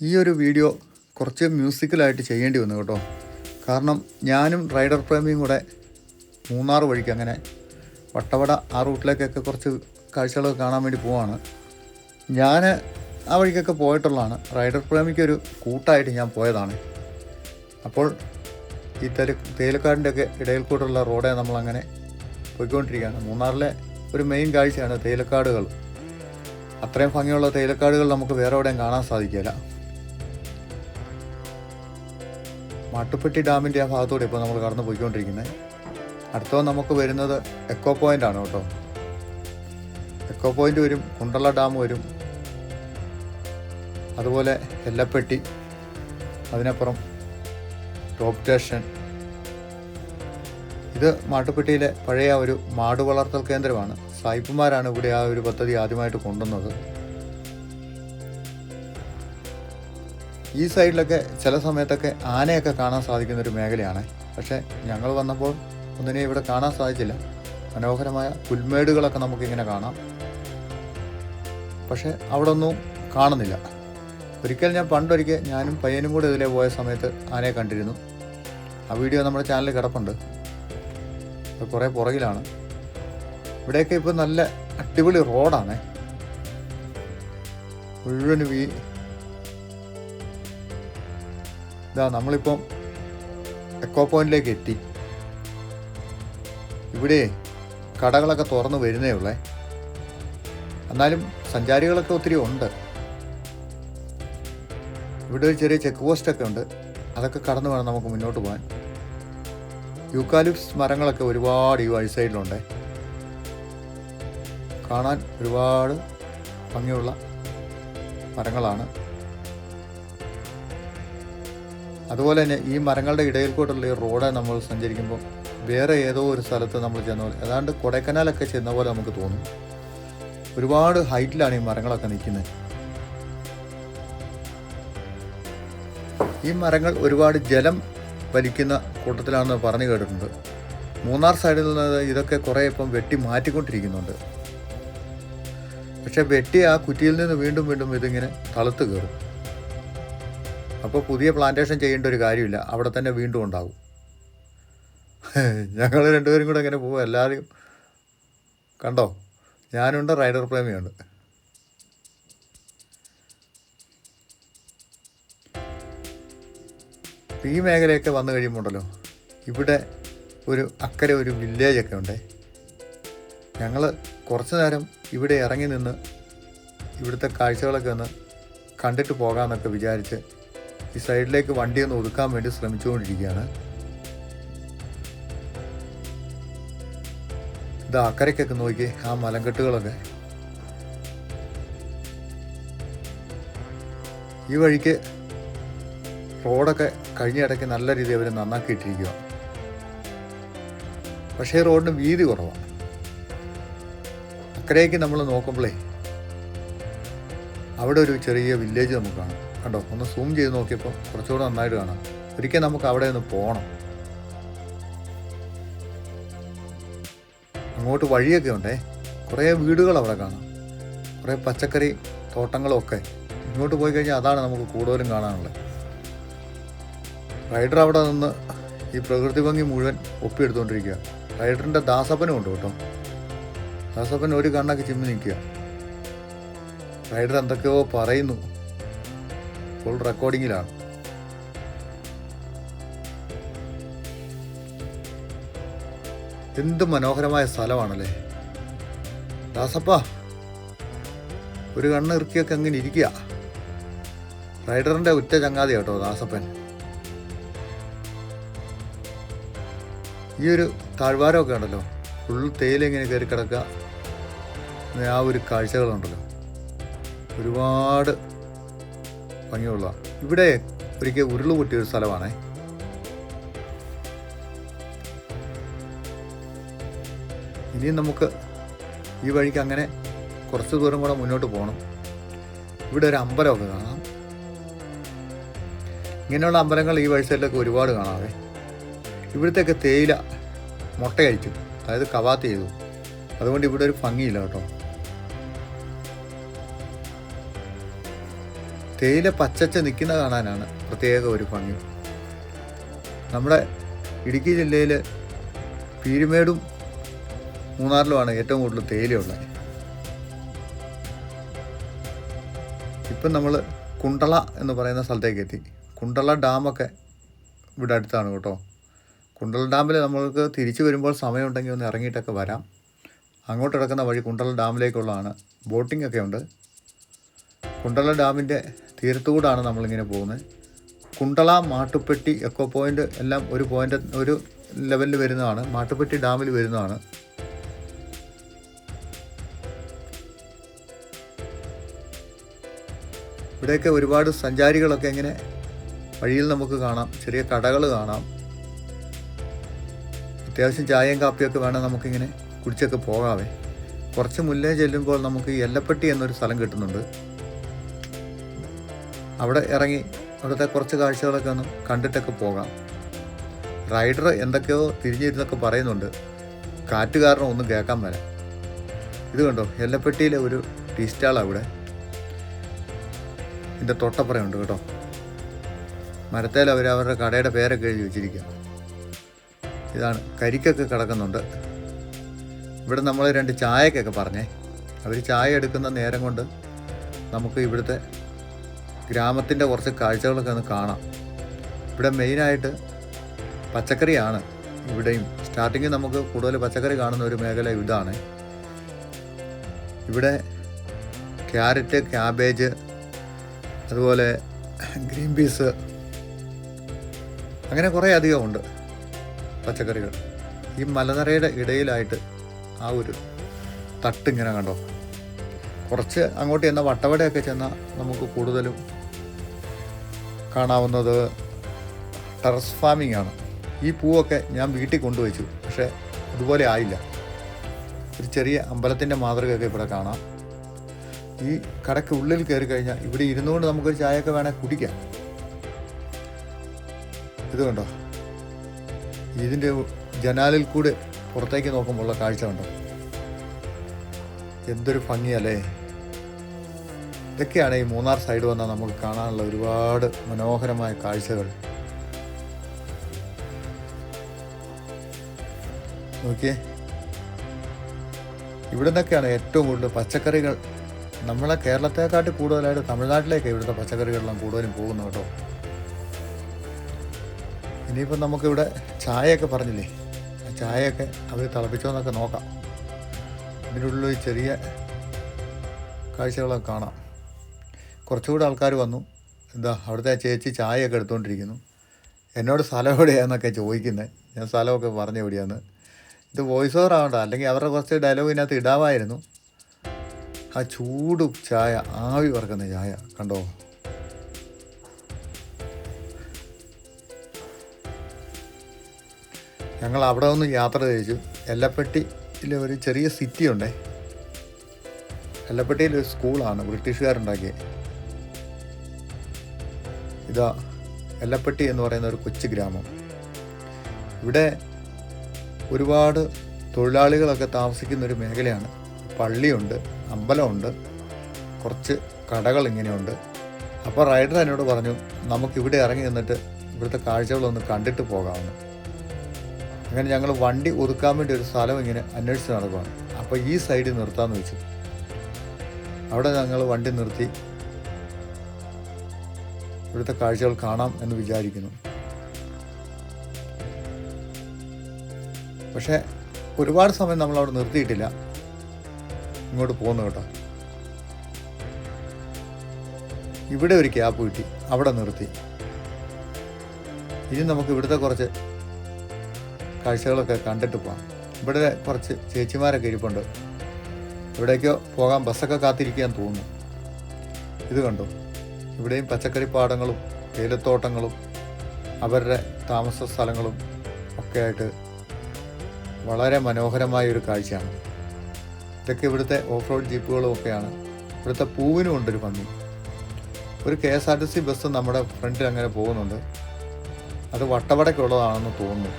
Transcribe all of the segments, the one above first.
ഈ ഒരു വീഡിയോ കുറച്ച് മ്യൂസിക്കലായിട്ട് ചെയ്യേണ്ടി വന്നു കേട്ടോ. കാരണം ഞാനും റൈഡർ പ്രേമിയും കൂടെ മൂന്നാർ വഴിക്ക് അങ്ങനെ വട്ടവട ആ റൂട്ടിലേക്കൊക്കെ കുറച്ച് കാഴ്ചകളൊക്കെ കാണാൻ വേണ്ടി പോവാണ്. ഞാൻ ആ വഴിക്കൊക്കെ പോയിട്ടുള്ളതാണ്. റൈഡർ പ്രേമിക്കൊരു കൂട്ടായിട്ട് ഞാൻ പോയതാണ്. അപ്പോൾ ഈ തേല തേയിലക്കാടിന്റെയൊക്കെ ഇടയിൽ കൂടെയുള്ള റോഡെ നമ്മളങ്ങനെ പോയിക്കൊണ്ടിരിക്കുകയാണ്. മൂന്നാറിലെ ഒരു മെയിൻ കാഴ്ചയാണ് തേയിലക്കാടുകൾ അത്രയും ഭംഗിയുള്ള തേയിലക്കാടുകൾ നമുക്ക് വേറെ എവിടെയും കാണാൻ സാധിക്കില്ല. മാട്ടുപ്പെട്ടി ഡാമിന്റെ ആ ഭാഗത്തൂടെ ഇപ്പോൾ നമ്മൾ കടന്നു പോയിക്കൊണ്ടിരിക്കുന്നത് അടുത്തത് നമുക്ക് വരുന്നത് എക്കോ പോയിന്റ് ആണ് കേട്ടോ. എക്കോ പോയിന്റ് വരും കുണ്ടള ഡാം വരും. അതുപോലെ എല്ലപ്പെട്ടി അതിനപ്പുറം ടോപ്പ് സ്റ്റേഷൻ ഇത് മാട്ടുപ്പെട്ടിയിലെ പഴയ ഒരു മാട് വളർത്തൽ കേന്ദ്രമാണ്. സായിപ്പുമാരാണ് ഇവിടെ ആ ഒരു പദ്ധതി ആദ്യമായിട്ട് കൊണ്ടുവന്നത്. ഈ സൈഡിലൊക്കെ ചില സമയത്തൊക്കെ ആനയൊക്കെ കാണാൻ സാധിക്കുന്ന ഒരു മേഖലയാണ്. പക്ഷേ ഞങ്ങൾ വന്നപ്പോൾ ഒന്നിനെ ഇവിടെ കാണാൻ സാധിച്ചില്ല. മനോഹരമായ പുൽമേടുകളൊക്കെ നമുക്കിങ്ങനെ കാണാം. പക്ഷേ അവിടെ ഒന്നും കാണുന്നില്ല. ഒരിക്കൽ ഞാൻ പണ്ടൊരിക്കൽ ഞാനും പയ്യനും കൂടെ ഇതിലെ പോയ സമയത്ത് ആനയെ കണ്ടിരുന്നു. ആ വീഡിയോ നമ്മുടെ ചാനലിൽ കിടപ്പുണ്ട്. അത് കുറേ പുറകിലാണ്. ഇവിടെയൊക്കെ ഇപ്പോൾ നല്ല അടിപൊളി റോഡാണ്. മുഴുവനും ഈ ഇതാ നമ്മളിപ്പം എക്കോ പോയിന്റിലേക്ക് എത്തി. ഇവിടെ കടകളൊക്കെ തുറന്നു വരുന്നേ ഉള്ളേ. എന്നാലും സഞ്ചാരികളൊക്കെ ഒത്തിരി ഉണ്ട്. ഇവിടെ ഒരു ചെറിയ ചെക്ക് പോസ്റ്റൊക്കെ ഉണ്ട്. അതൊക്കെ കടന്നു വേണം നമുക്ക് മുന്നോട്ട് പോകാൻ. യൂക്കാലിപ്സ് മരങ്ങളൊക്കെ ഒരുപാട് ഈ വഴി സൈഡിലുണ്ട് കാണാൻ ഒരുപാട് ഭംഗിയുള്ള മരങ്ങളാണ്. അതുപോലെ തന്നെ ഈ മരങ്ങളുടെ ഇടയിൽ കൂട്ടുള്ള ഈ റോഡ് നമ്മൾ സഞ്ചരിക്കുമ്പോൾ വേറെ ഏതോ ഒരു സ്ഥലത്ത് നമ്മൾ ചെന്ന പോലെ ഏതാണ്ട് കൊടൈക്കനാലൊക്കെ ചെന്ന പോലെ നമുക്ക് തോന്നും. ഒരുപാട് ഹൈറ്റിലാണ് ഈ മരങ്ങളൊക്കെ നിൽക്കുന്നത്. ഈ മരങ്ങൾ ഒരുപാട് ജലം വലിക്കുന്ന കൂട്ടത്തിലാണെന്ന് പറഞ്ഞു കേട്ടിട്ടുണ്ട്. മൂന്നാർ സൈഡിൽ നിന്ന് ഇതൊക്കെ കുറേ ഇപ്പം വെട്ടി മാറ്റിക്കൊണ്ടിരിക്കുന്നുണ്ട്. പക്ഷേ വെട്ടി ആ കുറ്റിയിൽ നിന്ന് വീണ്ടും വീണ്ടും ഇതിങ്ങനെ തളുത്ത് കയറും. അപ്പോൾ പുതിയ പ്ലാന്റേഷൻ ചെയ്യേണ്ട ഒരു കാര്യമില്ല. അവിടെ തന്നെ വീണ്ടും ഉണ്ടാവും. ഞങ്ങൾ രണ്ടുപേരും കൂടെ അങ്ങനെ പോകും എല്ലാവരും കണ്ടോ? ഞാനുണ്ട് റൈഡർ പ്രേമിയുണ്ട്. ഈ മേഖലയൊക്കെ വന്നു കഴിയുമ്പോണ്ടല്ലോ ഇവിടെ ഒരു അക്കരെ ഒരു വില്ലേജൊക്കെ ഉണ്ട്. ഞങ്ങൾ കുറച്ച് നേരം ഇവിടെ ഇറങ്ങി നിന്ന് ഇവിടുത്തെ കാഴ്ചകളൊക്കെ ഒന്ന് കണ്ടിട്ട് പോകാമെന്നൊക്കെ വിചാരിച്ച് ഈ സൈഡിലേക്ക് വണ്ടി ഒന്ന് ഒതുക്കാൻ വേണ്ടി ശ്രമിച്ചുകൊണ്ടിരിക്കുകയാണ്. ഇത് അക്കരയ്ക്കൊക്കെ നോക്കി ആ മലങ്കെട്ടുകളൊക്കെ. ഈ വഴിക്ക് റോഡൊക്കെ കഴിഞ്ഞ ഇടയ്ക്ക് നല്ല രീതിയിൽ അവർ നന്നാക്കിയിട്ടിരിക്കുക പക്ഷേ റോഡിന് വീതി കുറവാണ് അക്കരയ്ക്ക് നമ്മൾ നോക്കുമ്പോഴേ അവിടെ ഒരു ചെറിയ വില്ലേജ് നമുക്ക് കാണാം. കണ്ടോ ഒന്ന് സൂം ചെയ്ത് നോക്കിയപ്പോൾ കുറച്ചുകൂടെ നന്നായിട്ട് കാണാം. ഒരിക്കൽ നമുക്ക് അവിടെ ഒന്ന് പോകണം അങ്ങോട്ട് വഴിയൊക്കെ ഉണ്ടേ. കുറേ വീടുകൾ അവിടെ കാണാം. കുറേ പച്ചക്കറി തോട്ടങ്ങളും ഒക്കെ ഇങ്ങോട്ട് പോയി കഴിഞ്ഞാൽ അതാണ് നമുക്ക് കൂടുതലും കാണാനുള്ളത്. റൈഡർ അവിടെ നിന്ന് ഈ പ്രകൃതി ഭംഗി മുഴുവൻ ഒപ്പിയെടുത്തുകൊണ്ടിരിക്കുക റൈഡറിന്റെ ദാസപ്പനും ഉണ്ട് കേട്ടോ. ദാസപ്പൻ ഒരു കണ്ണൊക്കെ ചിമ്മി നിൽക്കുക. റൈഡർ എന്തൊക്കെയോ പറയുന്നു. ഫുൾ റെക്കോർഡിങ്ങിലാണ് എന്ത് മനോഹരമായ സ്ഥലമാണല്ലേ? ദാസപ്പ ഒരു കണ്ണ് ഇറുക്കിയൊക്കെ അങ്ങനെ ഇരിക്കുക. റൈഡറിന്റെ ഉറ്റ ചങ്ങാതി കേട്ടോ ദാസപ്പൻ. ഈ ഒരു താഴ്വാരമൊക്കെ ഉണ്ടല്ലോ ഫുൾ തേയില ഇങ്ങനെ കയറി കിടക്കുക. ആ ഒരു കാഴ്ചകളുണ്ടല്ലോ. ഒരുപാട് ഭംഗിയുള്ള. ഇവിടെ ഒരിക്കൽ ഉരുൾ പൊട്ടിയ ഒരു സ്ഥലമാണേ. ഇനിയും നമുക്ക് ഈ വഴിക്ക് അങ്ങനെ കുറച്ച് ദൂരം കൂടെ മുന്നോട്ട് പോകണം ഇവിടെ ഒരു അമ്പലമൊക്കെ കാണാം. ഇങ്ങനെയുള്ള അമ്പലങ്ങൾ ഈ വഴി സൈഡിലൊക്കെ ഒരുപാട് കാണാവേ. ഇവിടുത്തെയൊക്കെ തേയില മുട്ടയടിച്ചു അതായത് കവാത്ത് ചെയ്തു. അതുകൊണ്ട് ഇവിടെ ഒരു ഭംഗിയില്ല കേട്ടോ. തേയില പച്ചച്ച നിൽക്കുന്ന കാണാനാണ് പ്രത്യേക ഒരു ഭംഗി. നമ്മുടെ ഇടുക്കി ജില്ലയിൽ പീരുമേടും മൂന്നാറിലുമാണ് ഏറ്റവും കൂടുതൽ തേയിലയുള്ളത്. ഇപ്പം നമ്മൾ കുണ്ടള എന്ന് പറയുന്ന സ്ഥലത്തേക്ക് എത്തി. കുണ്ടള ഡാമൊക്കെ ഇവിടെ അടുത്താണ് കേട്ടോ. കുണ്ടള ഡാമിൽ നമ്മൾക്ക് തിരിച്ചു വരുമ്പോൾ സമയമുണ്ടെങ്കിൽ ഒന്ന് ഇറങ്ങിയിട്ടൊക്കെ വരാം. അങ്ങോട്ട് കിടക്കുന്ന വഴി കുണ്ടള ഡാമിലേക്കുള്ളതാണ്. ബോട്ടിംഗ് ഒക്കെ ഉണ്ട്. കുണ്ടള ഡാമിന്റെ തീരത്തുകൂടാണ് നമ്മളിങ്ങനെ പോകുന്നത്. കുണ്ടള മാട്ടുപ്പെട്ടി എക്കോ പോയിന്റ് എല്ലാം ഒരു പോയിന്റ് ഒരു ലെവലിൽ വരുന്നതാണ്. മാട്ടുപ്പെട്ടി ഡാമിൽ വരുന്നതാണ്. ഇവിടെയൊക്കെ ഒരുപാട് സഞ്ചാരികളൊക്കെ ഇങ്ങനെ വഴിയിൽ നമുക്ക് കാണാം. ചെറിയ കടകൾ കാണാം. അത്യാവശ്യം ചായയും കാപ്പിയൊക്കെ വേണം നമുക്കിങ്ങനെ കുടിച്ചൊക്കെ പോകാവേ. കുറച്ച് മുന്നേ ചെല്ലുമ്പോൾ നമുക്ക് എല്ലപ്പെട്ടി എന്നൊരു സ്ഥലം കിട്ടുന്നുണ്ട്. അവിടെ ഇറങ്ങി അവിടുത്തെ കുറച്ച് കാഴ്ചകളൊക്കെ ഒന്ന് കണ്ടിട്ടൊക്കെ പോകാം. റൈഡർ എന്തൊക്കെയോ തിരിഞ്ഞിരുന്നൊക്കെ പറയുന്നുണ്ട്. കാറ്റ് കാരണം ഒന്നും കേൾക്കാൻ വരാം ഇത് കണ്ടോ? എല്ലപ്പെട്ടിയിലെ ഒരു ടീ സ്റ്റാളാണ് ഇവിടെ. ഇതിന്റെ തൊട്ടപ്പുറമുണ്ട് കേട്ടോ. മരത്തേൽ അവർ അവരുടെ കടയുടെ പേരൊക്കെ എഴുതി വെച്ചിരിക്കുക ഇതാണ് കരിക്കൊക്കെ കിടക്കുന്നുണ്ട്. ഇവിടെ നമ്മൾ രണ്ട് ചായക്കൊക്കെ പറഞ്ഞേ. അവർ ചായ എടുക്കുന്ന നേരം കൊണ്ട് നമുക്ക് ഇവിടുത്തെ ഗ്രാമത്തിന്റെ കുറച്ച് കാഴ്ചകളൊക്കെ ഒന്ന് കാണാം. ഇവിടെ മെയിനായിട്ട് പച്ചക്കറിയാണ് ഇവിടെയും. സ്റ്റാർട്ടിങ്ങിൽ നമുക്ക് കൂടുതൽ പച്ചക്കറി കാണുന്ന ഒരു മേഖല ഇതാണ്. ഇവിടെ ക്യാരറ്റ് ക്യാബേജ് അതുപോലെ ഗ്രീൻ പീസ് അങ്ങനെ കുറേ അധികം ഉണ്ട് പച്ചക്കറികൾ. ഈ മലനിരയുടെ ഇടയിലായിട്ട് ആ ഒരു തട്ട് ഇങ്ങനെ കണ്ടോ? കുറച്ച് അങ്ങോട്ട് ചെന്ന വട്ടവടയൊക്കെ ചെന്നാൽ നമുക്ക് കൂടുതലും കാണാവുന്നത് ടെറസ് ഫാമിംഗ് ആണ്. ഈ പൂവൊക്കെ ഞാൻ വീട്ടിൽ കൊണ്ടുവച്ചു. പക്ഷേ അതുപോലെ ആയില്ല. ഒരു ചെറിയ അമ്പലത്തിന്റെ മാതൃകയൊക്കെ ഇവിടെ കാണാം. ഈ കടയ്ക്ക് ഉള്ളിൽ കയറി കഴിഞ്ഞാൽ ഇവിടെ ഇരുന്നുകൊണ്ട് നമുക്കൊരു ചായയൊക്കെ വേണേൽ കുടിക്കാം. ഇത് കണ്ടോ? ഇതിന്റെ ജനാലിൽ കൂടെ പുറത്തേക്ക് നോക്കുമ്പോഴുള്ള കാഴ്ച കണ്ടോ? എന്തൊരു ഭംഗിയല്ലേ? ഇതൊക്കെയാണ് ഈ മൂന്നാർ സൈഡ് വന്നാൽ നമുക്ക് കാണാനുള്ള ഒരുപാട് മനോഹരമായ കാഴ്ചകൾ. നോക്കിയേ. ഇവിടെ നിന്നൊക്കെയാണ് ഏറ്റവും കൂടുതൽ പച്ചക്കറികൾ. നമ്മളെ കേരളത്തെക്കാട്ടി കൂടുതലായിട്ട് തമിഴ്നാട്ടിലേക്ക് ഇവിടുത്തെ പച്ചക്കറികളെല്ലാം കൂടുതലും പോകുന്നു കേട്ടോ. ഇനിയിപ്പം നമുക്കിവിടെ ചായയൊക്കെ പറഞ്ഞില്ലേ? ആ ചായയൊക്കെ അവർ തിളപ്പിച്ചോന്നൊക്കെ നോക്കാം. ഇതിനുള്ളിൽ ചെറിയ കാഴ്ചകളൊക്കെ കാണാം. കുറച്ചുകൂടെ ആൾക്കാർ വന്നു. എന്താ അവിടുത്തെ ചേച്ചി ചായയൊക്കെ എടുത്തുകൊണ്ടിരിക്കുന്നു എന്നോട് സ്ഥലം എവിടെയാണെന്നൊക്കെ ചോദിക്കുന്നത് ഞാൻ സ്ഥലമൊക്കെ പറഞ്ഞു എവിടെയാന്ന്. ഇത് വോയിസ് ഓവർ ആവണ്ട. അല്ലെങ്കിൽ അവരുടെ കുറച്ച് ഡയലോഗ് ഇതിനകത്ത് ഇടാമായിരുന്നു ആ ചൂട് ചായ ആവി പറക്കുന്ന ചായ കണ്ടോ? ഞങ്ങൾ അവിടെ ഒന്ന് യാത്ര തിരിച്ചു എല്ലപ്പെട്ടിയിൽ ഒരു ചെറിയ സിറ്റി ഉണ്ടേ. എല്ലപ്പെട്ടിയിൽ ഒരു സ്കൂളാണ് ബ്രിട്ടീഷുകാരുണ്ടാക്കിയത് ഇതാ എല്ലപ്പെട്ടി എന്ന് പറയുന്ന ഒരു കൊച്ചു ഗ്രാമം. ഇവിടെ ഒരുപാട് തൊഴിലാളികളൊക്കെ താമസിക്കുന്ന ഒരു മേഖലയാണ്. പള്ളിയുണ്ട് അമ്പലമുണ്ട് കുറച്ച് കടകൾ ഇങ്ങനെയുണ്ട്. അപ്പോൾ റൈഡർ എന്നോട് പറഞ്ഞു നമുക്ക് ഇവിടെ ഇറങ്ങി നിന്നിട്ട് ഇവിടുത്തെ കാഴ്ചകളൊന്ന് കണ്ടിട്ട് പോകാമെന്ന്. അങ്ങനെ ഞങ്ങൾ വണ്ടി ഒതുക്കാൻ വേണ്ടി ഒരു സ്ഥലം ഇങ്ങനെ അന്വേഷിച്ച് നടക്കുകയാണ് അപ്പോൾ ഈ സൈഡിൽ നിർത്താമെന്ന് വെച്ചു. അവിടെ ഞങ്ങൾ വണ്ടി നിർത്തി. ഇവിടുത്തെ കാഴ്ചകൾ കാണാം എന്ന് വിചാരിക്കുന്നു. പക്ഷേ ഒരുപാട് സമയം നമ്മൾ അവിടെ നിർത്തിയിട്ടില്ല. ഇങ്ങോട്ട് പോകുന്നു കേട്ടോ. ഇവിടെ ഒരു ക്യാപ്പ് കിട്ടി അവിടെ നിർത്തി. ഇനി നമുക്ക് ഇവിടുത്തെ കുറച്ച് കാഴ്ചകളൊക്കെ കണ്ടിട്ട് പോകാം ഇവിടെ കുറച്ച് ചേച്ചിമാരൊക്കെ ഇരിപ്പുണ്ട്. ഇവിടേക്കോ പോകാൻ ബസ്സൊക്കെ കാത്തിരിക്കാൻ തോന്നുന്നു. ഇത് കണ്ടോ? ഇവിടെയും പച്ചക്കറി പാടങ്ങളും തേയിലത്തോട്ടങ്ങളും അവരുടെ താമസ സ്ഥലങ്ങളും ഒക്കെ ആയിട്ട് വളരെ മനോഹരമായ ഒരു കാഴ്ചയാണ്. ഇതൊക്കെ ഇവിടുത്തെ ഓഫ് റോഡ് ജീപ്പുകളും ഒക്കെയാണ്. ഇവിടുത്തെ പൂവിനും ഉണ്ടൊരു ഭംഗി. ഒരു K S R T C bus നമ്മുടെ ഫ്രണ്ടിൽ അങ്ങനെ പോകുന്നുണ്ട്. അത് വട്ടവടയ്ക്കുള്ളതാണെന്ന് തോന്നുന്നു.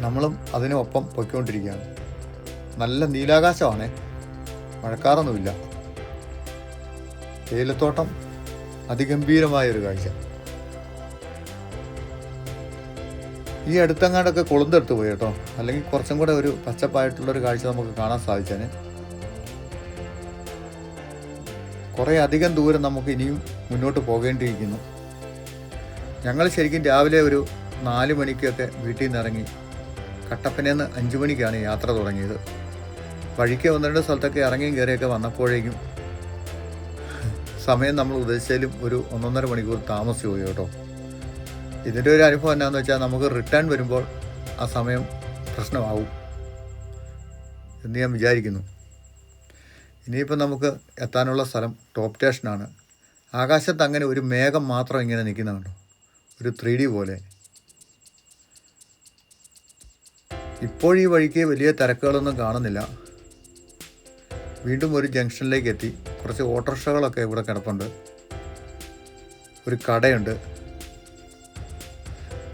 നമ്മളും അതിനൊപ്പം പൊയ്ക്കൊണ്ടിരിക്കുകയാണ്. നല്ല നീലാകാശമാണേ. മഴക്കാറൊന്നുമില്ല. തേയിലത്തോട്ടം അതിഗംഭീരമായൊരു കാഴ്ച. ഈ അടുത്തങ്ങാണ്ടൊക്കെ കൊളുന്തെടുത്ത് പോയി കേട്ടോ. അല്ലെങ്കിൽ കുറച്ചും കൂടെ ഒരു പച്ചപ്പായിട്ടുള്ളൊരു കാഴ്ച നമുക്ക് കാണാൻ സാധിച്ചേനെ. കുറേ അധികം ദൂരം നമുക്ക് ഇനിയും മുന്നോട്ട് പോകേണ്ടിയിരിക്കുന്നു. ഞങ്ങൾ ശരിക്കും രാവിലെ ഒരു നാല് മണിക്കൊക്കെ വീട്ടിൽ നിന്ന് ഇറങ്ങി കട്ടപ്പനയിൽ നിന്ന് അഞ്ച് മണിക്കാണ് യാത്ര തുടങ്ങിയത്. വഴിക്ക് ഒന്ന് രണ്ട് സ്ഥലത്തൊക്കെ ഇറങ്ങിയും കയറിയൊക്കെ വന്നപ്പോഴേക്കും സമയം നമ്മൾ ഉദ്ദേശിച്ചാലും ഒരു ഒന്നൊന്നര മണിക്കൂർ താമസിച്ചു പോയി കേട്ടോ. ഇതിന്റെ ഒരു അനുഭവം എന്നാന്ന് വെച്ചാൽ നമുക്ക് റിട്ടേൺ വരുമ്പോൾ ആ സമയം പ്രശ്നമാവും എന്ന് ഞാൻ വിചാരിക്കുന്നു. ഇനിയിപ്പോൾ നമുക്ക് എത്താനുള്ള സ്ഥലം ടോപ്പ് സ്റ്റേഷനാണ് ആകാശത്ത് അങ്ങനെ ഒരു മേഘം മാത്രം ഇങ്ങനെ നിൽക്കുന്നുണ്ടോ ഒരു ത്രീ ഡി പോലെ. ഇപ്പോഴീ വഴിക്ക് വലിയ തിരക്കുകളൊന്നും കാണുന്നില്ല. വീണ്ടും ഒരു ജംഗ്ഷനിലേക്ക് എത്തി. കുറച്ച് ഓട്ടോറിക്ഷകളൊക്കെ ഇവിടെ കിടപ്പുണ്ട്. ഒരു കടയുണ്ട്.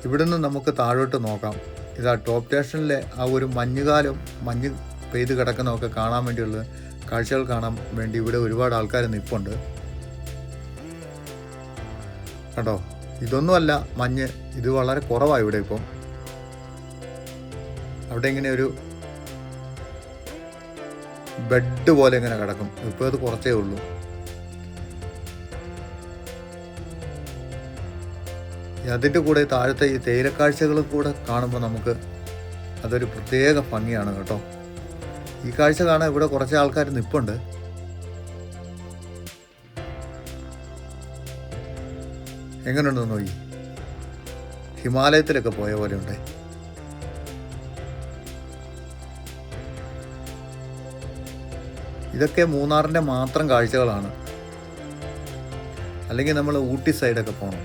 ഇവിടുന്ന് നമുക്ക് താഴോട്ട് നോക്കാം. ഇതാ ടോപ്പ് സ്റ്റേഷനിലെ ആ ഒരു മഞ്ഞുകാലം മഞ്ഞ് പെയ്ത് കിടക്കുന്നതൊക്കെ കാണാൻ വേണ്ടിയുള്ള കാഴ്ചകൾ കാണാൻ വേണ്ടി ഇവിടെ ഒരുപാട് ആൾക്കാർ നിൽപ്പുണ്ട് കേട്ടോ ഇതൊന്നുമല്ല മഞ്ഞ് ഇത് വളരെ കുറവാണ് ഇവിടെ ഇപ്പം. അവിടെ ഇങ്ങനെ ഒരു ബെഡ് പോലെ ഇങ്ങനെ കിടക്കും. ഇപ്പോൾ അത് കുറച്ചേ ഉള്ളൂ. അതിന്റെ കൂടെ താഴത്തെ ഈ തേയിലക്കാഴ്ചകളും കൂടെ കാണുമ്പോൾ നമുക്ക് അതൊരു പ്രത്യേക ഭംഗിയാണ് കേട്ടോ. ഈ കാഴ്ച കാണാൻ ഇവിടെ കുറച്ച് ആൾക്കാർ നിൽപ്പുണ്ട് എങ്ങനെയുണ്ടെന്ന് നോക്കി? ഹിമാലയത്തിലൊക്കെ പോയ പോലെ ഉണ്ട്. ഇതൊക്കെ മൂന്നാറിന്റെ മാത്രം കാഴ്ചകളാണ്. അല്ലെങ്കിൽ നമ്മൾ ഊട്ടി സൈഡൊക്കെ പോകണം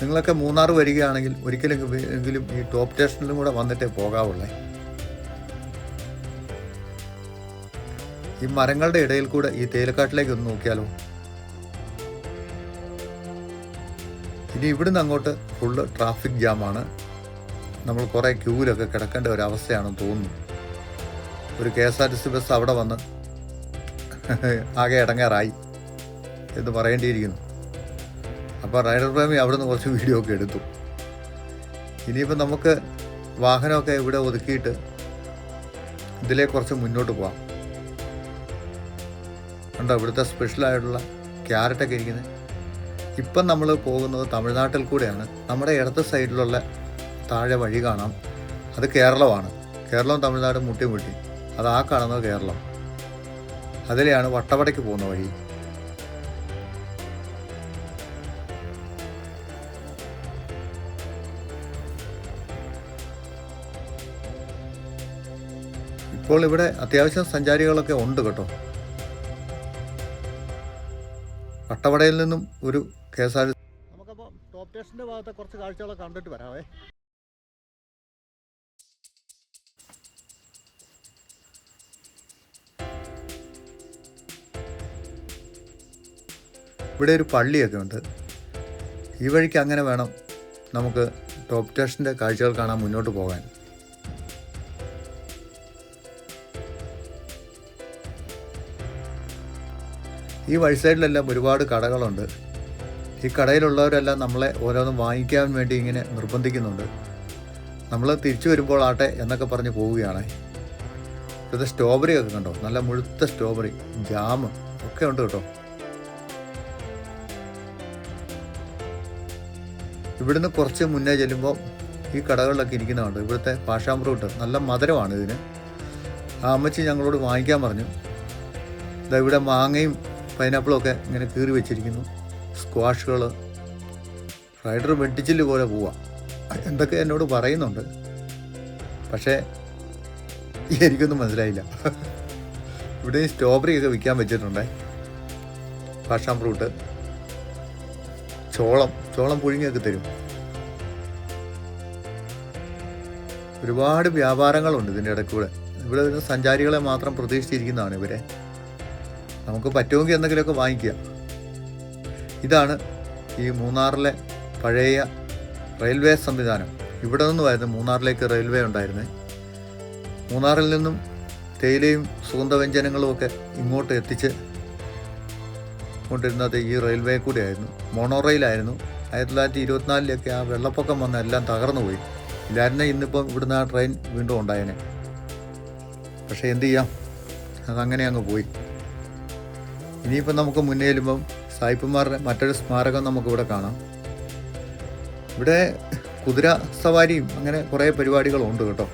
നിങ്ങളൊക്കെ മൂന്നാർ വരികയാണെങ്കിൽ ഒരിക്കലും എങ്കിലും ഈ ടോപ്പ് സ്റ്റേഷനിലും കൂടെ വന്നിട്ടേ പോകാവുള്ളേ? ഈ മരങ്ങളുടെ ഇടയിൽ കൂടെ ഈ തേയിലക്കാട്ടിലേക്ക് ഒന്ന് നോക്കിയാലോ? ഇനി ഇവിടുന്ന് അങ്ങോട്ട് ഫുള്ള് ട്രാഫിക് ജാമാണ് നമ്മൾ കുറേ ക്യൂവിലൊക്കെ കിടക്കേണ്ട ഒരു അവസ്ഥയാണെന്ന് തോന്നുന്നു. ഒരു K S R T C bus അവിടെ വന്ന് ആകെ ഇടങ്ങാറായി എന്ന് പറയേണ്ടിയിരിക്കുന്നു. അപ്പോൾ റൈഡർ പ്രേമി നിന്ന് കുറച്ച് വീഡിയോ ഒക്കെ എടുത്തു. ഇനിയിപ്പോൾ നമുക്ക് വാഹനമൊക്കെ ഇവിടെ ഒതുക്കിയിട്ട് ഇതിലേക്ക് കുറച്ച് മുന്നോട്ട് പോവാം. ഉണ്ടോ ഇവിടുത്തെ സ്പെഷ്യലായിട്ടുള്ള ക്യാരറ്റൊക്കെ ഇരിക്കുന്നത്? ഇപ്പം നമ്മൾ പോകുന്നത് തമിഴ്നാട്ടിൽ കൂടെയാണ്. നമ്മുടെ ഇടത്തെ സൈഡിലുള്ള താഴെ വഴി കാണാം. അത് കേരളമാണ്. കേരളവും തമിഴ്നാടും മുട്ടിമുട്ടി. മുട്ടി അത് ആ കാണുന്നത് കേരളം. അതിലെയാണ് വട്ടവടയ്ക്ക് പോകുന്ന വഴി. ഇപ്പോൾ ഇവിടെ അത്യാവശ്യം സഞ്ചാരികളൊക്കെ ഉണ്ട് കേട്ടോ. വട്ടവടയിൽ നിന്നും ഒരു കെ എസ് ആർ നമുക്കപ്പോൾ ടോപ്പ് സ്റ്റേഷന്റെ ഭാഗത്തെ കുറച്ച് കാഴ്ചകളൊക്കെ കണ്ടിട്ട് വരാവേ. ഇവിടെ ഒരു പള്ളിയൊക്കെ ഉണ്ട്. ഈ വഴിക്ക് അങ്ങനെ വേണം നമുക്ക് ടോപ്പ് സ്റ്റേഷന്റെ കാഴ്ചകൾ കാണാൻ മുന്നോട്ട് പോകാൻ. ഈ വഴി സൈഡിലെല്ലാം ഒരുപാട് കടകളുണ്ട്. ഈ കടയിലുള്ളവരെല്ലാം നമ്മളെ ഓരോന്നും വാങ്ങിക്കാൻ വേണ്ടി ഇങ്ങനെ നിർബന്ധിക്കുന്നുണ്ട്. നമ്മൾ തിരിച്ചു വരുമ്പോൾ ആട്ടെ എന്നൊക്കെ പറഞ്ഞ് പോവുകയാണ്. ഇത് സ്ട്രോബെറി ഒക്കെ കണ്ടോ? നല്ല മുഴുത്ത സ്ട്രോബെറി ജാം ഒക്കെ ഉണ്ട് കേട്ടോ. ഇവിടുന്ന് കുറച്ച് മുന്നേ ചെല്ലുമ്പോൾ ഈ കടകളിലൊക്കെ ഇരിക്കുന്നുണ്ട് ഇവിടുത്തെ പാഷാമ്പ്രൂട്ട് നല്ല മധുരമാണ് ഇതിന്. ആ അമ്മച്ചി ഞങ്ങളോട് വാങ്ങിക്കാൻ പറഞ്ഞു. ഇതാ ഇവിടെ മാങ്ങയും പൈനാപ്പിളും ഒക്കെ ഇങ്ങനെ കീറി വെച്ചിരിക്കുന്നു. സ്ക്വാഷുകൾ. റൈഡർ വെട്ടിച്ചിൽ പോലെ പോവാം. എന്തൊക്കെ എന്നോട് പറയുന്നുണ്ട്. പക്ഷേ എനിക്കൊന്നും മനസ്സിലായില്ല. ഇവിടെ ഈ സ്ട്രോബെറി ഒക്കെ വിൽക്കാൻ വെച്ചിട്ടുണ്ടേ. പാഷൻ ഫ്രൂട്ട് ചോളം. ചോളം പുഴുങ്ങിയൊക്കെ തരും. ഒരുപാട് വ്യാപാരങ്ങളുണ്ട് ഇതിന്റെ ഇടയ്ക്ക് കൂടെ. ഇവിടെ സഞ്ചാരികളെ മാത്രം പ്രതീക്ഷിച്ചിരിക്കുന്നതാണ് ഇവരെ. നമുക്ക് പറ്റുമെങ്കിൽ എന്തെങ്കിലുമൊക്കെ വാങ്ങിക്കുക ഇതാണ് ഈ മൂന്നാറിലെ പഴയ റെയിൽവേ സംവിധാനം. ഇവിടെ നിന്നുമായിരുന്നു മൂന്നാറിലേക്ക് റെയിൽവേ ഉണ്ടായിരുന്നത് മൂന്നാറിൽ നിന്നും തേയിലയും സുഗന്ധവ്യഞ്ജനങ്ങളും ഒക്കെ ഇങ്ങോട്ട് എത്തിച്ച് കൊണ്ടിരുന്നത് ഈ റെയിൽവേ കൂടിയായിരുന്നു. മോണോ റെയിലായിരുന്നു. ആയിരത്തി തൊള്ളായിരത്തി ഇരുപത്തിനാലിലൊക്കെ ആ വെള്ളപ്പൊക്കം വന്ന് എല്ലാം തകർന്നു പോയി. ഇല്ലായിരുന്നെ ഇന്നിപ്പം ഇവിടുന്ന് ആ ട്രെയിൻ വീണ്ടും ഉണ്ടായേനെ. പക്ഷേ എന്തു ചെയ്യാം? അതങ്ങനെ അങ്ങ് പോയി. ഇനിയിപ്പം നമുക്ക് മുന്നേ ചെല്ലുമ്പം സായിപ്പന്മാരുടെ മറ്റൊരു സ്മാരകം നമുക്കിവിടെ കാണാം. ഇവിടെ കുതിര സവാരിയും അങ്ങനെ കുറേ പരിപാടികളുണ്ട് കേട്ടോ.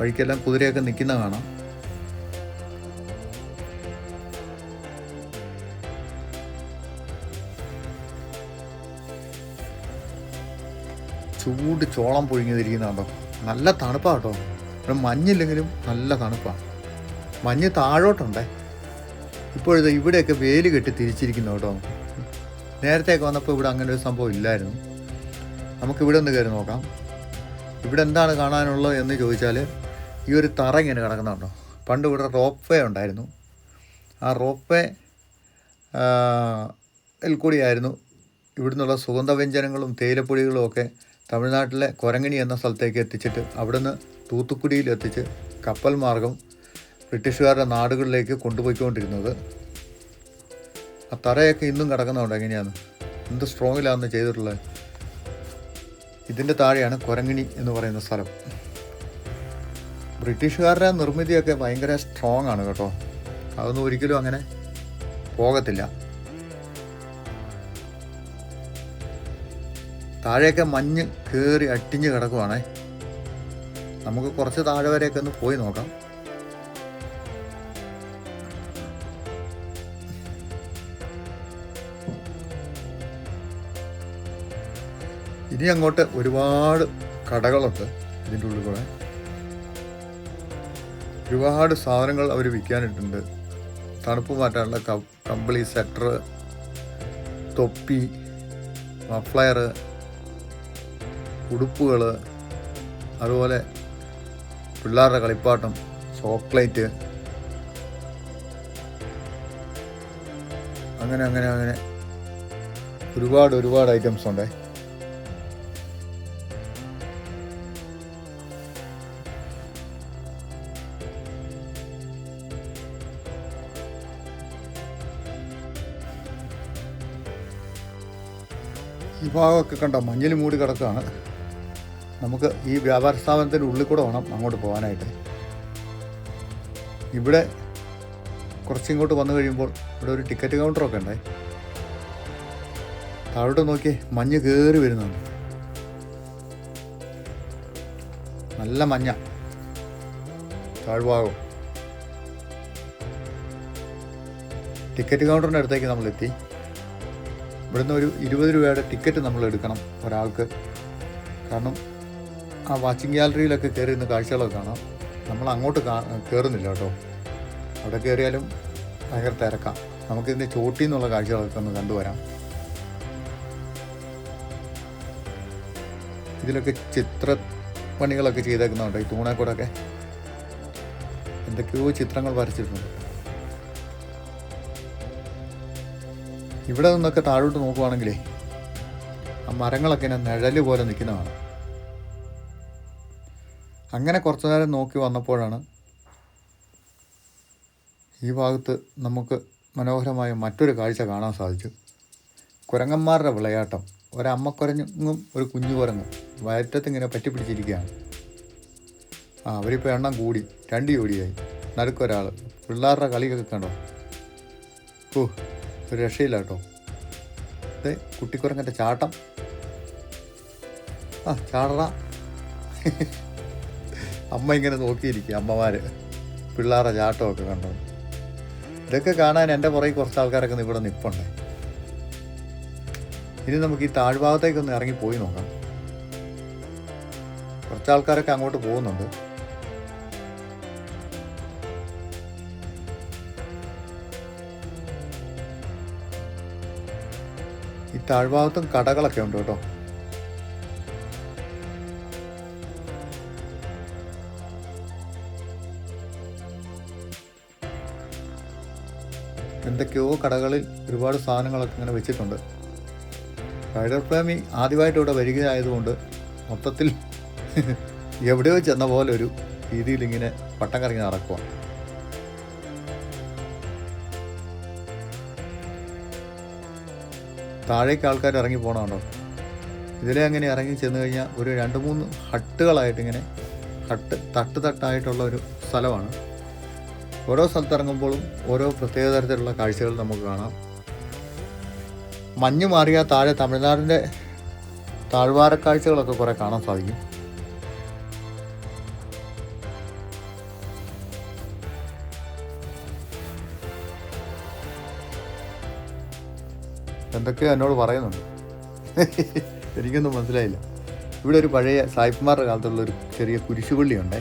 വഴിക്കെല്ലാം കുതിരയൊക്കെ നിൽക്കുന്ന കാണാം. ചൂട് ചോളം പുഴുങ്ങിയതിരിക്കുന്നുണ്ടോ നല്ല തണുപ്പാണ് കേട്ടോ. മഞ്ഞില്ലെങ്കിലും നല്ല തണുപ്പാണ് മഞ്ഞ് താഴോട്ടുണ്ടേ. ഇപ്പോഴത്തെ ഇവിടെയൊക്കെ വേൽ കെട്ടി തിരിച്ചിരിക്കുന്നു കേട്ടോ. നേരത്തെയൊക്കെ വന്നപ്പോൾ ഇവിടെ അങ്ങനെ ഒരു സംഭവം ഇല്ലായിരുന്നു. നമുക്ക് ഇവിടെ ഒന്ന് കയറി നോക്കാം. ഇവിടെ എന്താണ് കാണാനുള്ളത് എന്ന് ചോദിച്ചാൽ ഈ ഒരു തറ ഇങ്ങനെ കിടക്കുന്നുണ്ടോ പണ്ട് ഇവിടെ റോപ്പ് വേ ഉണ്ടായിരുന്നു. ആ റോപ്പ് വേ കൂടിയായിരുന്നു ഇവിടുന്നുള്ള സുഗന്ധവ്യഞ്ജനങ്ങളും തേയിലപ്പൊടികളും ഒക്കെ തമിഴ്നാട്ടിലെ കൊരങ്ങണി എന്ന സ്ഥലത്തേക്ക് എത്തിച്ചിട്ട് അവിടുന്ന് തൂത്തുക്കുടിയിൽ എത്തിച്ച് കപ്പൽ മാർഗം ബ്രിട്ടീഷുകാരുടെ നാടുകളിലേക്ക് കൊണ്ടുപോയിക്കൊണ്ടിരുന്നത്. ആ തറയൊക്കെ ഇന്നും കിടക്കുന്നുണ്ട് എങ്ങനെയാണ്? എന്ത് സ്ട്രോങ്ങിലാണെന്ന് ചെയ്തിട്ടുള്ളത്? ഇതിന്റെ താഴെയാണ് കൊരങ്ങിണി എന്ന് പറയുന്ന സ്ഥലം. ബ്രിട്ടീഷുകാരുടെ നിർമ്മിതിയൊക്കെ ഭയങ്കര സ്ട്രോങ് ആണ് കേട്ടോ. അതൊന്നും ഒരിക്കലും അങ്ങനെ പോകത്തില്ല. താഴെയൊക്കെ മഞ്ഞ് കയറി അട്ടിഞ്ഞ് കിടക്കുവാണേ. നമുക്ക് കുറച്ച് താഴെ വരെയൊക്കെ ഒന്ന് പോയി നോക്കാം. ഇനി അങ്ങോട്ട് ഒരുപാട് കടകളുണ്ട് ഇതിന്റെ ഉള്ളിൽ കൂടെ. ഒരുപാട് സാധനങ്ങൾ അവർ വിൽക്കാനിട്ടുണ്ട്. തണുപ്പ് മാറ്റാനുള്ള കമ്പിളി സെറ്റർ തൊപ്പി മഫ്ലയർ ഉടുപ്പുകൾ അതുപോലെ പിള്ളേരുടെ കളിപ്പാട്ടം ചോക്ലേറ്റ്. അങ്ങനെ അങ്ങനെ അങ്ങനെ ഒരുപാട് ഒരുപാട് ഐറ്റംസ് ഉണ്ടേ. ഭാഗമൊക്കെ കണ്ടോ? മഞ്ഞിൽ മൂടി കിടക്കുകയാണ്. നമുക്ക് ഈ വ്യാപാര സ്ഥാപനത്തിന്റെ ഉള്ളിൽ കൂടെ വേണം അങ്ങോട്ട് പോകാനായിട്ട്. ഇവിടെ കുറച്ചിങ്ങോട്ട് വന്നു കഴിയുമ്പോൾ ഇവിടെ ഒരു ടിക്കറ്റ് കൗണ്ടറൊക്കെ ഉണ്ടേ. താഴോട്ട് നോക്കി മഞ്ഞ് കയറി വരുന്നുണ്ട്. നല്ല മഞ്ഞ. താഴ്ഭാഗം. ടിക്കറ്റ് കൗണ്ടറിന്റെ അടുത്തേക്ക് നമ്മൾ എത്തി ഇവിടുന്ന് ഒരു ഇരുപത് രൂപയുടെ ടിക്കറ്റ് നമ്മൾ എടുക്കണം ഒരാൾക്ക്. കാരണം ആ വാച്ചിങ് ഗ്യാലറിയിലൊക്കെ കയറി ഇന്ന് കാഴ്ചകളൊക്കെ കാണാം. നമ്മൾ അങ്ങോട്ട് കാ കയറുന്നില്ല കേട്ടോ. അവിടെ കയറിയാലും ഭയങ്കര തിരക്കാം. നമുക്കിതിന്റെ ചോട്ടിൽ നിന്നുള്ള കാഴ്ചകളൊക്കെ ഒന്ന് കണ്ടുവരാം. ഇതിലൊക്കെ ചിത്രപ്പണികളൊക്കെ ചെയ്തേക്കുന്നുണ്ട് ഈ തൂണേക്കൂടെ കൂടെ ഒക്കെ എന്തൊക്കെയോ ചിത്രങ്ങൾ വരച്ചിട്ടുണ്ട്. ഇവിടെ നിന്നൊക്കെ താഴോട്ട് നോക്കുവാണെങ്കിലേ ആ മരങ്ങളൊക്കെ ഇങ്ങനെ നിഴൽ പോലെ നിൽക്കുന്നതാണ്. അങ്ങനെ കുറച്ചു നേരം നോക്കി വന്നപ്പോഴാണ് ഈ ഭാഗത്ത് നമുക്ക് മനോഹരമായ മറ്റൊരു കാഴ്ച കാണാൻ സാധിച്ചു. കുരങ്ങന്മാരുടെ വിളയാട്ടം. ഒരമ്മക്കുരങ്ങും ഒരു കുഞ്ഞു കുരങ്ങും വയറ്റത്തിങ്ങനെ പറ്റിപ്പിടിച്ചിരിക്കുകയാണ്. ആ അവരിപ്പോൾ എണ്ണം കൂടി രണ്ട് ജോഡിയായി. നടുക്കൊരാൾ പിള്ളേരുടെ കളിയൊക്കെ കണ്ടോ? ഓ ഒരു രക്ഷയില്ല കേട്ടോ ഇത് കുട്ടിക്കുരങ്ങന്റെ ചാട്ടം. ആ ചാടറ. അമ്മ ഇങ്ങനെ നോക്കിയിരിക്കുക അമ്മമാർ പിള്ളേരുടെ ചാട്ടമൊക്കെ കണ്ടോ. ഇതൊക്കെ കാണാൻ എന്റെ പുറകെ കുറച്ച് ആൾക്കാരൊക്കെ ഇവിടെ നിൽപ്പുണ്ട് ഇനി നമുക്ക് ഈ താഴ്ഭാഗത്തേക്കൊന്ന് ഇറങ്ങി പോയി നോക്കാം. കുറച്ച് ആൾക്കാരൊക്കെ അങ്ങോട്ട് പോകുന്നുണ്ട്. താഴ്ഭാഗത്തും കടകളൊക്കെ ഉണ്ട് കേട്ടോ. എന്തൊക്കെയോ കടകളിൽ ഒരുപാട് സാധനങ്ങളൊക്കെ ഇങ്ങനെ വെച്ചിട്ടുണ്ട്. റൈഡർ പ്രേമി ആദ്യമായിട്ട് ഇവിടെ വരികയായതുകൊണ്ട് മൊത്തത്തിൽ എവിടെയോ ചെന്ന പോലെ ഒരു രീതിയിൽ ഇങ്ങനെ പട്ടം കറങ്ങി നടക്കുക താഴേക്ക് ആൾക്കാർ ഇറങ്ങി പോകണമുണ്ടോ ഇതിലെ അങ്ങനെ ഇറങ്ങി ചെന്ന് കഴിഞ്ഞാൽ ഒരു രണ്ട് മൂന്ന് ഹട്ടുകളായിട്ട് ഇങ്ങനെ ഹട്ട് തട്ട് തട്ടായിട്ടുള്ള ഒരു സ്ഥലമാണ്. ഓരോ സ്ഥലത്ത് ഇറങ്ങുമ്പോഴും ഓരോ പ്രത്യേക തരത്തിലുള്ള കാഴ്ചകൾ നമുക്ക് കാണാം. മഞ്ഞ് മാറിയ താഴെ തമിഴ്നാടിന്റെ താഴ്വാര കാഴ്ചകളൊക്കെ കുറേ കാണാൻ സാധിക്കും. എന്തൊക്കെയോ എന്നോട് പറയുന്നുണ്ട്. എനിക്കൊന്നും മനസ്സിലായില്ല. ഇവിടെ ഒരു പഴയ സായിപ്പുമാരുടെ കാലത്തുള്ള ഒരു ചെറിയ കുരിശുപള്ളിയുണ്ടേ.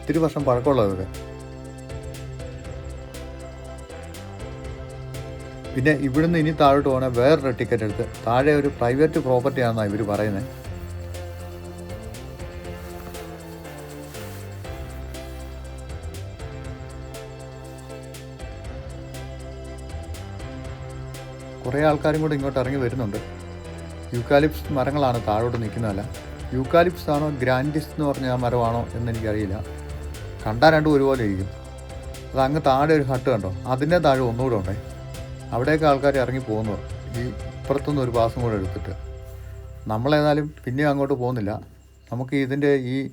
ഒത്തിരി വർഷം പഴക്കമുള്ളതൊക്കെ പിന്നെ ഇവിടുന്ന് ഇനി താഴോട്ട് പോകണേ വേറൊരു ടിക്കറ്റ് എടുത്ത്. താഴെ ഒരു പ്രൈവറ്റ് പ്രോപ്പർട്ടി ആണെന്നാണ് ഇവർ പറയുന്നത് കുറേ ആൾക്കാരും കൂടെ ഇങ്ങോട്ട് ഇറങ്ങി വരുന്നുണ്ട്. യൂക്കാലിപ്സ് മരങ്ങളാണ് താഴോട്ട് നിൽക്കുന്നതല്ല. യൂക്കാലിപ്സ് ആണോ ഗ്രാൻഡിസ് എന്ന് പറഞ്ഞ ആ മരമാണോ എന്ന് എനിക്കറിയില്ല കണ്ടാൽ രണ്ടും ഒരുപോലെ ഇരിക്കും. അത് അങ്ങ് താഴെ ഒരു ഹട്ട് കണ്ടോ? അതിന്റെ താഴെ ഒന്നുകൂടെ ഉണ്ടേ. അവിടെയൊക്കെ ആൾക്കാർ ഇറങ്ങി പോകുന്നു. ഈ ഇപ്പുറത്തുനിന്ന് ഒരു പാസും കൂടെ എടുത്തിട്ട്. നമ്മളേതായാലും പിന്നെയും അങ്ങോട്ട് പോകുന്നില്ല. നമുക്ക് ഇതിന്റെ ഈ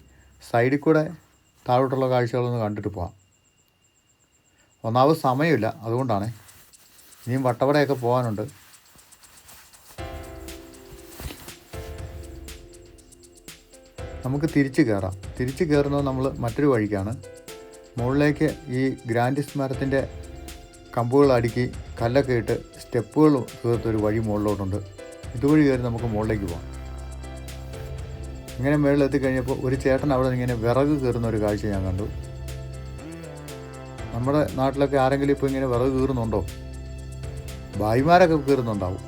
സൈഡിൽ കൂടെ താഴോട്ടുള്ള കാഴ്ചകളൊന്ന് കണ്ടിട്ട് പോവാം. ഒന്നാമത് സമയമില്ല. അതുകൊണ്ടാണേ. ഇനിയും വട്ടവടയൊക്കെ പോകാനുണ്ട് നമുക്ക് തിരിച്ച് കയറാം തിരിച്ച് കയറുന്നത് നമ്മൾ മറ്റൊരു വഴിക്കാണ്. മുകളിലേക്ക് ഈ ഗ്രാൻഡ് മരത്തിന്റെ കമ്പുകൾ അടുക്കി കല്ലൊക്കെ ഇട്ട് സ്റ്റെപ്പുകൾ തീർത്തൊരു വഴി മുകളിലോട്ടുണ്ട്. ഇതുവഴി കയറി നമുക്ക് മുകളിലേക്ക് പോകാം ഇങ്ങനെ മുകളിൽ എത്തിക്കഴിഞ്ഞപ്പോൾ ഒരു ചേട്ടൻ അവിടെ ഇങ്ങനെ വിറക് കയറുന്ന ഒരു കാഴ്ച ഞാൻ കണ്ടു. നമ്മുടെ നാട്ടിലൊക്കെ ആരെങ്കിലും ഇപ്പോൾ ഇങ്ങനെ വിറക് കീറുന്നുണ്ടോ? ഭായിമാരൊക്കെ കയറുന്നുണ്ടാവും.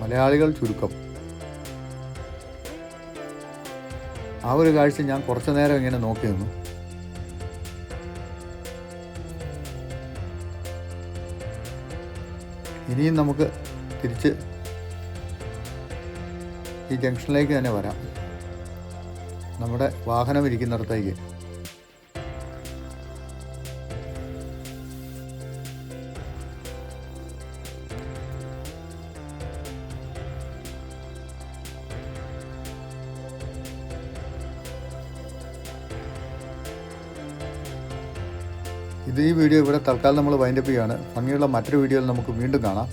മലയാളികൾ ചുരുക്കം. ആ ഒരു കാഴ്ച ഞാൻ കുറച്ചു നേരം ഇങ്ങനെ നോക്കി നിന്നു. ഇനിയും നമുക്ക് തിരിച്ച് ഈ ജംഗ്ഷനിലേക്ക് തന്നെ വരാം. നമ്മുടെ വാഹനം ഇരിക്കുന്നിടത്തേക്ക്. തൽക്കാലം നമ്മൾ വൈൻഡപ്പ് ചെയ്യുകയാണ്. ഭംഗിയുള്ള മറ്റൊരു വീഡിയോയിൽ നമുക്ക് വീണ്ടും കാണാം.